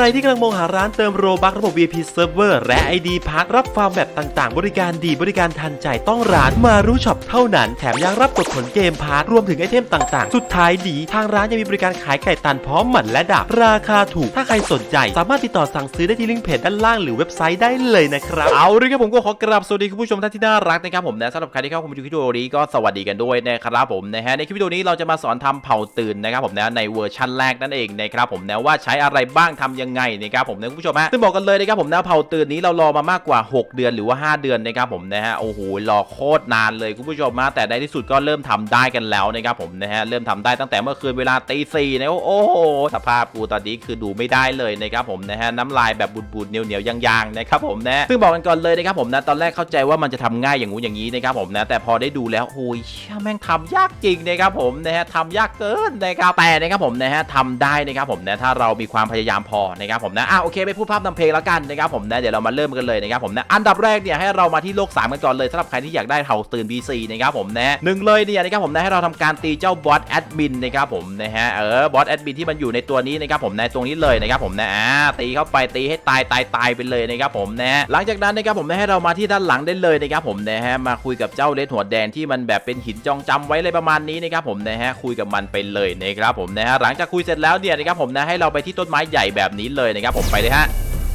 รที่กำลังมองหาร้านเติมโรบักระบบ VIP Server และ ID พักรับฟาร์มแบบต่างๆ บริการดีบริการทันใจต้องร้านมารู้ช็อปเท่านั้น แถมยังรับกดผลเกมพาร์ทรวมถึงไอเทมต่างๆ สุดท้ายดี ทางร้านยังมีบริการขายไก่ตันพร้อมหมันและดาบราคาถูก ถ้าใครสนใจ สามารถติดต่อสั่งซื้อได้ที่ลิงก์เพจด้านล่างหรือเว็บไซต์ได้เลยนะครับเอาเลยครับผมก็ขอกราบสวัสดีคุณผู้ชมท่านที่น่ารักนะครับผมนะสำหรับใครที่เข้ามาดูคลิปวิดีโอนี้ก็สวัสดีกันด้วยนะครับผมนะฮะในคลิปวิดีโอนี้เราจะมาสอนทำเผาตื่นนะครับผมนะในเวอร์ชันแรกนั่นเองนะครับผมนะว่าใช้อะไรบ้างทำยังไงนะครับผมนะคุณผู้ชมฮะซึ่งบอกกันเลยนะครับผมนะเผาตื่นนี้เรารอมามากกว่า 6 เดือนหรือว่า 5 เดือนนะครับผมนะฮะโอ้โหรอโคตรนานเลยคุณผู้ชมมาแต่ในที่สุดก็เริ่มทำได้กันแล้วนะครับผมนะฮะเริ่มทำได้ตั้งแต่เมื่อคืนเวลาตีสี่นะโอ้โหสภาพกูตอนนี้คือดูไม่ได้เลยนะครับผมนะฮะน้ำลายแบบบูดๆเหนียวๆยางๆนะครับผมนะซึ่งบอกกันก่อนเลยนะครับผมนะตอนแรกเข้าใจว่ามันจะทำง่ายอย่างงู้นอย่างนี้นะครับผมนะแต่พอได้ดูแล้วโอ้ยแม่งทำยากจริงนะครับผมนะฮะทำยากเกินนะครับแต่นะครับผมนะฮะทำได้นะครับผมนะถ้าเรามีความพยายามพอนะครับผมนะอะโอเคไปพูดภาพนำเพลงแล้วกันนะครับผมนะเดี๋ยวเรามาเริ่มกันเลยนะครับผมนะอันดับแรกเนี่ยให้เรามาที่โลก3กันก่อนเลยสำหรับใครที่อยากได้เห่าตื่น BC นะครับผมนะหนึ่งเลยเนี่ยนะครับผมนะให้เราทำการตีเจ้าบอสแอดมินนะครับผมนะฮะเออบอสแอดมินที่มันอยู่ในตัวนี้นะครับผมนะตรงนี้เลยนะครับผมนะอ่าตีเข้าไปตีให้ตายตายตายไปเลยนะครับผมนะหลังจากนั้นนะครับผมนะให้เรามาที่ด้านหลังได้เลยนะครับผมนะฮะมาคุยกับเจ้าเลดหัวแดงที่มันแบบเป็นหินจองจำไว้เลยประมาณนี้นะครับผมนะฮะคุยกับมันไปเลยนะครับผมนะฮะหลังจากคุยเสร็จแล้วเนี่ยนะครับผมนะให้เราไปที่ต้นไม้ใหญ่แบบนี้เลยนะครับผมไปเลยฮะ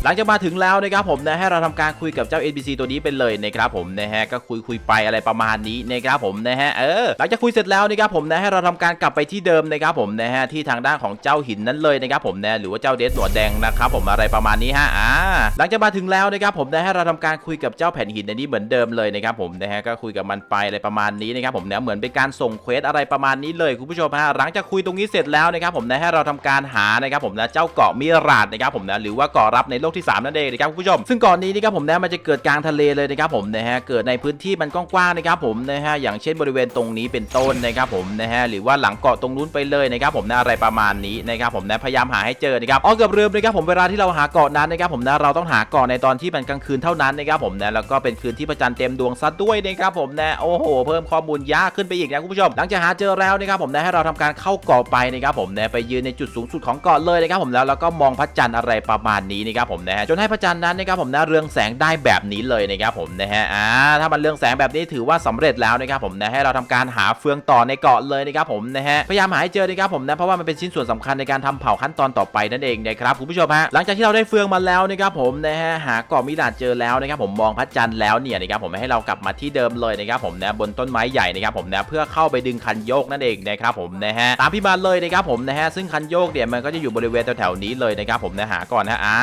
หลังจากมาถึงแล้วนะครับผมนะให้เราทำการคุยกับเจ้า NPC ตัวนี้ไปเลยนะครับผมนะฮะก็คุยคุยไปอะไรประมาณนี้นะครับผมนะฮะเออหลังจากคุยเสร็จแล้วนะครับผมนะให้เราทำการกลับไปที่เดิมนะครับผมนะฮะที่ทางด้านของเจ้าหินนั้นเลยนะครับผมนะหรือว่าเจ้าเดสหนวดแดงนะครับผมอะไรประมาณนี้ฮะอ่าหลังจากมาถึงแล้วนะครับผมนะให้เราทำการคุยกับเจ้าแผ่นหินในนี้เหมือนเดิมเลยนะครับผมนะฮะก็คุยกับมันไปอะไรประมาณนี้นะครับผมนะเหมือนเป็นการส่งเควสอะไรประมาณนี้เลยคุณผู้ชมฮะหลังจากคุยตรงนี้เสร็จแล้วนะครับผมนะให้เราทำการหานะครับผมนะเจ้าเกาะมิราดนะครับผมนะหรือว่าเกาะรับในโลกที่สามนั่นเองนะครับคุณผู้ชม ซึ่งก่อนนี้นะครับผมนะมันจะเกิดกลางทะเลเลยนะครับผมนะฮะเกิดในพื้นที่มันกว้างๆนะครับผมนะฮะอย่างเช่นบริเวณตรงนี้เป็นต้นนะครับผมนะฮะหรือว่าหลังเกาะตรงนู้นไปเลยนะครับผมนะอะไรประมาณนี้นะครับผมนะพยายามหาให้เจอนะครับอ๋อเกือบลืมนะครับผมเวลาที่เราหาเกาะนั้นนะครับผมนะเราต้องหาเกาะในตอนที่มันกลางคืนเท่านั้นนะครับผมนะแล้วก็เป็นคืนที่พระจันทร์เต็มดวงซะด้วยนะครับผมนะโอ้โห เพิ่มข้อมูลยากขึ้นไปอีกนะคุณผู้ชม หลังจากหาเจอแล้วนะครับผมนะให้เราทำการเข้าเกาะไปนะครับผมนะไปยืนในจุดสูงสุดของเกาะเลยนะครับผมแล้วแล้วก็มองพระจันทร์อะไรประมาณนี้นะครับผมนะฮะจนให้พระจันทร์นั้นนะครับผมนะเรืองแสงได้แบบนี้เลยนะครับผมนะฮะอ่าถ้ามันเรืองแสงแบบนี้ถือว่าสำเร็จแล้วนะครับผมนะให้เราทำการหาเฟืองต่อในเกาะเลยนะครับผมนะฮะพยายามหาให้เจอนะครับผมนะเพราะว่ามันเป็นชิ้นส่วนสำคัญในการทำเผาขั้นตอนต่อไปนั่นเองนะครับคุณผู้ชมฮะหลังจากที่เราได้เฟืองมาแล้วนะครับผมนะฮะหาเกาะมิลาดเจอแล้วนะครับผมมองพระจันทร์แล้วเนี่ยนะครับผมให้เรากลับมาที่เดิมเลยนะครับผมนะบนต้นไม้ใหญ่นะครับผมนะเพื่อเข้าไปดึงคันโยกนั่นเองนะครับผมนะฮะตามพี่มาเลยนะครับผมนะฮะซึ่งคันโยกเนี่ยมันก็จะอยู่บริเวณแถวๆนี้เลยนะครับผมนะหาก่อนนะอ่า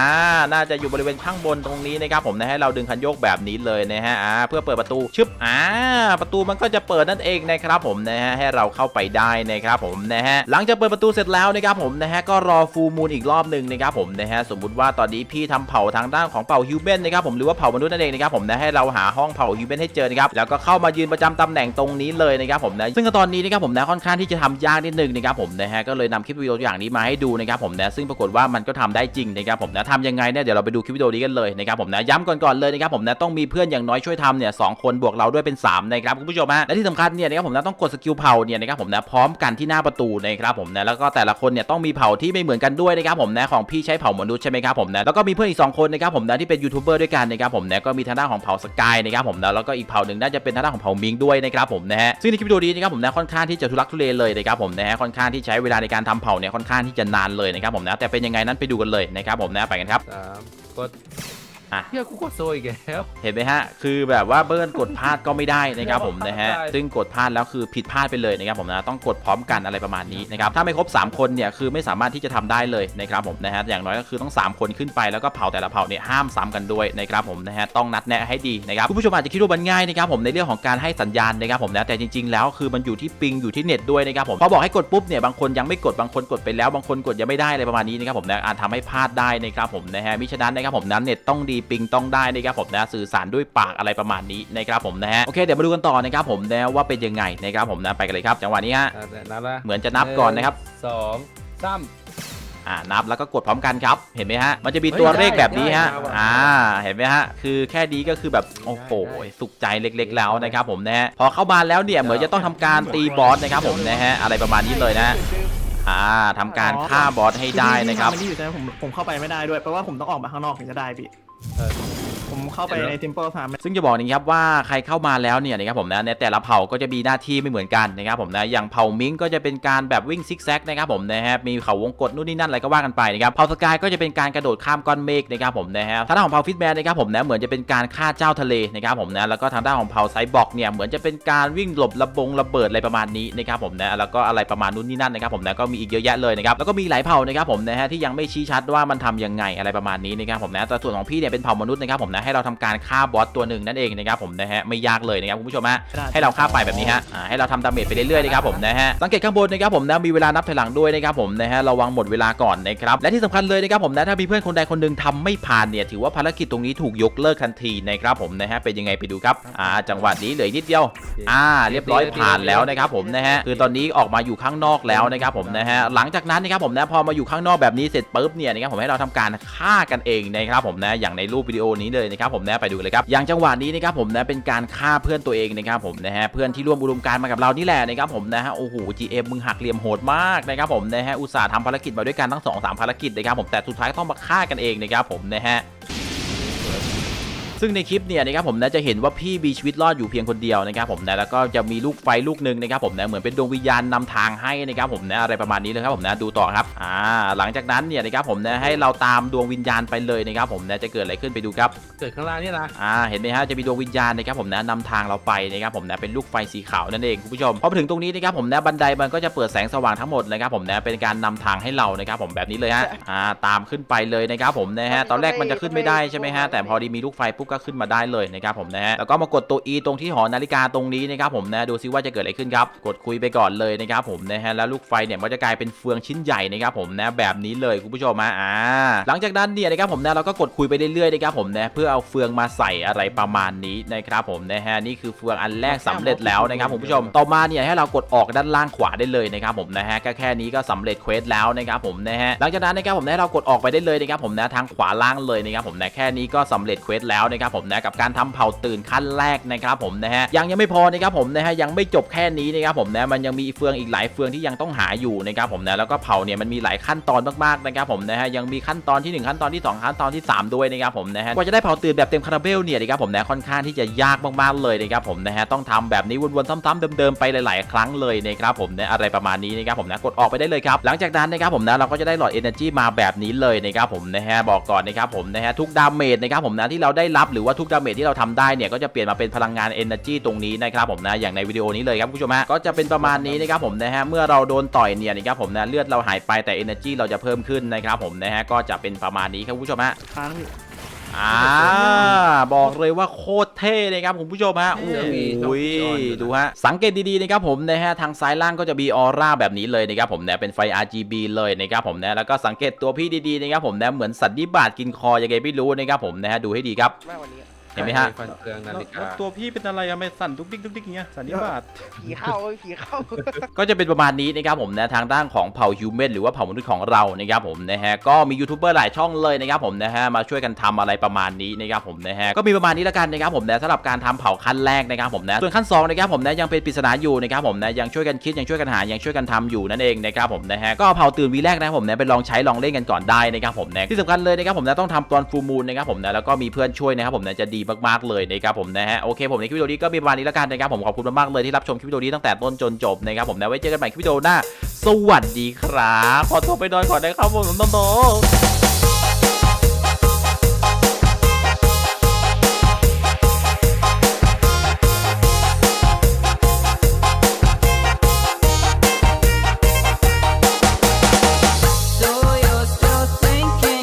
น่าจะอยู่บริเวณข้างบนตรงนี้นะครับผมนะให้เราดึงคันโยกแบบนี้เลยนะฮะอ่าเพื่อเปิดประตูชึบอ่าประตูมันก็จะเปิดนั่นเองนะครับผมนะฮะให้เราเข้าไปได้นะครับผมนะฮะหลังจากเปิดประตูเสร็จแล้วนะครับผมนะฮะก็รอฟูมูลอีกรอบหนึ่งนะครับผมนะฮะสมมุติว่าตอนนี้พี่ทำเผาทางด้านของเผ่าฮิวแมนนะครับผมหรือว่าเผ่ามนุษย์นั่นเองนะครับผมนะให้เราหาห้องเผ่าฮิวแมนให้เจอนะครับแล้วก็เข้ามายืนประจำตำแหน่งตรงนี้เลยนะครับผมนะซึ่งตอนนี้นะครับผมนะค่อนข้างที่จะทำยากนิดนึงนะครับผมนะฮะก็เลยนำคลิปวิดีโอตัวอย่างนี้มาให้ดูนะครับผมนะซึ่งปรากฏว่ามันก็ทำได้จริงนะครับผมนะทำยังไงเนี่ยเดี๋ยวเราไปดูคลิปวิดีโอนี้กันเลยนะครับผมนะย้ำก่อนๆเลยนะครับผมนะต้องมีเพื่อนอย่างน้อยช่วยทำเนี่ยสองคนบวกเราด้วยเป็น3นะครับคุณผู้ชมฮะและที่สำคัญเนี่ยนะครับผมนะต้องกดสกิลเผาเนี่ยนะครับผมนะพร้อมกันที่หน้าประตูนะครับผมนะแล้วก็แต่ละคนเนี่ยต้องมีเผาที่ไม่เหมือนกันด้วยนะครับผมนะของพี่ใช้เผามนุษย์ใช่ไหมครับผมนะแล้วก็มีเพื่อนอีกสองคนนะครับผมนะที่เป็นยูทูบเบอร์ด้วยกันนะครับผมนะก็มีทางด้านของเผาสกายนะครับผมนะแล้วก็อีกเผาหนึ่งน่าจะเป็นทางด้านของเผามิงด้วยนะครับผมนะฮะซึ่งในคลิปวิดีโอนี้นะครับผมนะค่อนข้างที่จะทุลักทุเลเลยนะครับผมนะฮะค่อนข้างที่ใช้เวลาในการทำเผาเนี่ยค่อนข้างที่จะนานเลยนะครับผมนะแต่เป็นยังไงนั้นไปดูกันเลยนะครับผมนะไปกันครับสามกด อะ เฮียกูกดโซอีกแล้ว เห็นไหมฮะ คือแบบว่าเบิ้ลกดพลาดก็ไม่ได้นะครับผมนะฮะได้ซึ่งกดพลาดแล้วคือผิดพลาดไปเลยนะครับผมนะ ต้องกดพร้อมกันอะไรประมาณนี้นะครับ ถ้าไม่ครบ 3 คนเนี่ยคือไม่สามารถที่จะทำได้เลยนะครับผมนะฮะ อย่างน้อยก็คือต้อง 3 คนขึ้นไปแล้วก็เผาแต่ละเผาเนี่ยห้ามซ้ำกันด้วยนะครับผมนะฮะ ต้องนัดแนะให้ดีนะครับ คุณผู้ชมอาจจะคิดว่ามันง่ายนะครับผมในเรื่องของการให้สัญญาณนะครับผมนะ แต่จริง ๆ แล้วคือมันอยู่ที่ปิงอยู่ที่เน็ตด้วยนะครับผม พอบอกให้กดปุ๊บเนี่ยบางคนยังไม่กดบางคนกดไปแล้วบางคนกดยังไม่ได้อะไรประมาณนี้นะครับผมนะอาจทำให้พลาดได้นะครับผมนะฮะมิฉะนั้นนะครับผมนะเน็ตต้องดีปิงต้องได้นะครับผมนะสื่อสารด้วยปากอะไรประมาณนี้นะครับผมนะฮะโอเคเดี๋ยวมาดูกันต่อนะครับผมนะว่าเป็นยังไงนะครับผมนะไปกันเลยครับจังหวะนี้ฮะอะนับละเหมือนจะนับก่อนนะครับหงสองสามอ่านับแล้วก็กดพร้อมกันครับ เห็นไหมฮะ มันจะมีตัวเลขแบบนี้ฮะได้ได้อ่า เห็นไหมฮะ คือแค่นี้ก็คือแบบโอ้โหสุขใจเล็ก ๆ แล้วนะครับผมนะฮะ พอเข้ามาแล้วเนี่ยเหมือนจะต้องทำการตีบอสนะครับผมนะฮะ อะไรประมาณนี้เลยนะออ่าทำการฆ่าบอสให้ได้นะครับที่อยู่ใช่ไหมผมผมเข้าไปไม่ได้ด้วยแปลว่าผมต้องออกมาข้างนอกถึงจะได้พี่ เออผม เข้าไปใน Temple Farm ซึ่งจะบอกนี้ครับว่าใครเข้ามาแล้วเนี่ยนะครับผมนะในแต่ละเผ่าก็จะมีหน้าที่ไม่เหมือนกันนะครับผมนะอย่างเผ่ามิงก็จะเป็นการแบบวิ่งซิกแซกนะครับผมนะฮะมีเขาวงกตนู่นนี่นั่นอะไรก็ว่ากันไปนะครับเผ่าสกายก็จะเป็นการกระโดดข้ามก้อนเมฆนะครับผมนะฮะทางด้านของเผ่าฟิตแมนนะครับผมนะเหมือนจะเป็นการฆ่าเจ้าทะเลนะครับผมนะแล้วก็ทางด้านของเผ่าไซบอร์กเนี่ยเหมือนจะเป็นการวิ่งหลบระบงระเบิดอะไรประมาณนี้นะครับผมนะแล้วก็อะไรประมาณนู่นนี่นั่นนะครับผมนะก็มีอีกเยอะแยะเลยนะครับแล้วก็มีหลายเผ่านะครับผมนะฮะที่ยังไม่ชี้ชัดว่ามันทำยังไงอะไรประมาณนี้นะครับผมนะแต่ส่วนของพี่เนี่ยเป็นเผ่ามนุษย์นะครับผมนะให้เราทำการฆ่าบอสตัวหนึ่งนั่นเองนะครับผมนะฮะไม่ยากเลยนะครับคุณผู้ชมฮะได้ให้เราฆ่าไปแบบนี้ฮะอ่าให้เราทำดาเมจไปเรื่อยๆนะครับผมนะฮะสังเกตข้างบนนะครับผมนะมีเวลานับถอยหลังด้วยนะครับผมนะฮะระวังหมดเวลาก่อนนะครับและที่สำคัญเลยนะครับผมนะถ้ามีเพื่อนคนใดคนหนึ่งทำไม่ผ่านเนี่ยถือว่าภารกิจตรงนี้ถูกยกเลิกทันทีนะครับผมนะฮะเป็นยังไงไปดูครับอ่าจังหวะนี้เหลืออีกนิดเดียวอ่าเรียบร้อยผ่านแล้วนะครับผมนะฮะคือตอนนี้ออกมาอยู่ข้างนอกแล้วนะครับผมนะฮะหลังจากนั้นนะครับผมนะพอมาอยู่ข้างนอกแบบนี้เสร็จปุ๊บเนี่ยนะครับผมให้เราทำการฆ่ากันเองนะครับผมนะอย่างในรูปวิดีโอนี้เลยนะครับผมนะไปดูเลยครับอย่างจังหวะนี้นะครับผมนะเป็นการฆ่าเพื่อนตัวเองนะครับผมนะฮะเพื่อนที่ร่วมอุดมการมากับเรานี่แหละนะครับผมนะฮะโอ้โห GM มึงหักเหลี่ยมโหดมากนะครับผมนะฮะอุตส่าห์ทำภารกิจมาด้วยกันทั้งสองสามภารกิจนะครับผมแต่สุดท้ายต้องมาฆ่ากันเองนะครับผมนะฮะ ซึ่งในคลิปเนี่ยนะครับผมนะจะเห็นว่าพี่มีชีวิตรอดอยู่เพียงคนเดียวนะครับผมนะแล้วก็จะมีลูกไฟลูกหนึ่งนะครับผมนะเหมือนเป็นดวงวิญญาณนำทางให้นะครับผมนะอะไรประมาณนี้เลยครับผมนะดูต่อครับอ่าหลังจากนั้นเนี่ยนะครับผมนะให้เราตามดวงวิญญาณไปเลยนะครับผมนะจะเกิดอะไรขึ้นไปดูครับเกิดข้างล่างนี่นะอ่าเห็นไหมฮะจะมีดวงวิญญาณนะครับผมนะนำทางเราไปนะครับผมนะเป็นลูกไฟสีขาวนั่นเองคุณผู้ชมพอมาถึงตรงนี้นะครับผมนะบันไดมันก็จะเปิดแสงสว่างทั้งหมดนะครับผมนะเป็นการนำทางให้เรานะครับผมแบบนี้เลยฮะอ่าตามขึ้นไปเลยนะครับผมนะฮะตอนแรกมันจะขึ้นไม่ได้ใช่ไหมฮะแต่พอดีมีลูกไฟปุ๊บก็ขึ้นมาได้เลยนะครับผมนะฮะแล้วก็มากดตัว E ตรงที่หอนาฬิกาตรงนี้นะครับผมนะดูซิว่าจะเกิดอะไรขึ้นครับกดคุยไปก่อนเลยนะครับผมนะฮะแล้วลูกไฟเนี่ยมันจะกลายเป็นเฟืองชิ้นใหญ่นะครับผมนะแบบนี้เลยคุณผู้ชมฮะอ่าหลังจากนั้นเนี่ยนะครับผมนะเราก็กดคุยไปเรื่อยๆนะครับผมนะเพื่อเอาเฟืองมาใส่อะไรประมาณนี้นะครับผมนะฮะนี่คือเฟืองอันแรกสำเร็จแล้วนะครับคุณผู้ชมต่อมาเนี่ยให้เรากดออกด้านล่างขวาได้เลยนะครับผมนะฮะก็แค่นี้ก็สำเร็จเควสแล้วนะครับผมนะฮะหลังจากนั้นนะครับผมนะเรากดออกไปได้เลยนะครับผมนะทางขวาล่างเลยนะครับผมนะแค่นี้ก็สำเร็จเควสแล้วนะครับผมนะกับการทำเผาตื่นขั้นแรกนะครับผมนะฮะยังยังไม่พอนะครับผมนะฮะยังไม่จบแค่นี้นะครับผมนะมันยังมีเฟืองอีกหลายเฟืองที่ยังต้องหาอยู่นะครับผมนะแล้วก็เผาเนี่ยมันมีหลายขั้นตอนมากๆนะครับผมนะฮะยังมีขั้นตอนที่หนึ่งขั้นตอนที่สองขั้นตอนที่สามด้วยนะครับผมนะฮะกว่าจะได้เผาตื่นแบบเต็มคาราเบลเนี่ยนะครับผมนะค่อนข้างที่จะยากมากๆเลยนะครับผมนะฮะต้องทำแบบนี้วนๆซ้ำๆเดิมๆไปหลาย ๆ ครั้งเลยนะครับผมนะอะไรประมาณนี้นะครับผมนะกดออกไปได้เลยครับหลังจากนั้นนะครับผมนะเราก็จะได้หลอด Energy มาแบบนี้เลยนะครับผมนะฮะบอกก่อนนะครับผมนะฮะทุกดาเมจนะครับผมนะที่เราได้รับหรือว่าทุกดาเมจที่เราทำได้เนี่ยก็จะเปลี่ยนมาเป็นพลังงาน Energy ตรงนี้นะครับผมนะอย่างในวิดีโอนี้เลยครับคุณผู้ชมฮะก็จะเป็นประมาณนี้นะครับผมนะฮะเมื่อเราโดนต่อยเนี่ยนะครับผมนะเลือดเราหายไปแต่ Energy เราจะเพิ่มขึ้นนะครับผมนะฮะก็จะเป็นประมาณนี้ครับคุณผู้ชมฮะ อ่าบอกเลยว่าโคตรเท่เลยครับคุณผู้ชมฮะโอ้โหดูฮะสังเกตดีๆนะครับผมนะฮะทางซ้ายล่างก็จะมีออร่าแบบนี้เลยนะครับผมนะเป็นไฟ RGB เลยนะครับผมนะแล้วก็สังเกตตัวพี่ดีๆนะครับผมนะเหมือนสัตว์ดิบาตกินคอยังไงไม่รู้นะครับผมนะฮะดูให้ดีครับมากกว่านี้ เห็นไหมฮะ ฟันเฟืองนาฬิกาตัวพี่เป็นอะไรอะไม่สั่นดุกดิกดุกดิกอย่างเงี้ยสันนิบาต ผีเข้าเอ้ยผีเข้า ก็จะเป็นประมาณนี้นะครับผมนะทางด้านของเผ่าฮิวแมนหรือว่าเผ่ามนุษย์ของเรานะครับผมนะฮะก็มียูทูบเบอร์หลายช่องเลยนะครับผมนะฮะมาช่วยกันทำอะไรประมาณนี้นะครับผมนะฮะก็มีประมาณนี้แล้วกันนะครับผมนะสำหรับการทำเผ่าขั้นแรกนะครับผมนะส่วนขั้นสองนะครับผมนะยังเป็นปริศนาอยู่นะครับผมนะยังช่วยกันคิดยังช่วยกันหายังช่วยกันทำอยู่นั่นเองนะครับผมนะฮะก็เอาเผ่าตื่นวีแรกนะครับผมนะไปลองใช้ลองเล่นกันก่อนได้นะครับผมนะที่สำคัญเลยนะครับผมนะต้องทำตอนฟูมูลนะครับผมนะแล้วก็มีเพื่อนช่วยนะครับผมนะจะดีมากๆเลยนะครับผมนะฮะโอเคผมในคลิปวิดีโอนี้ก็มีประมาณนี้แล้วกันนะครับผมขอบคุณมากๆเลยที่รับชมคลิปวิดีโอนี้ตั้งแต่ต้นจนจบนะครับผมนะไว้เจอกันใหม่คลิปวิดีโอหน้า สวัสดีครับขอตัวไปนอนก่อนนะครับผมน้องๆ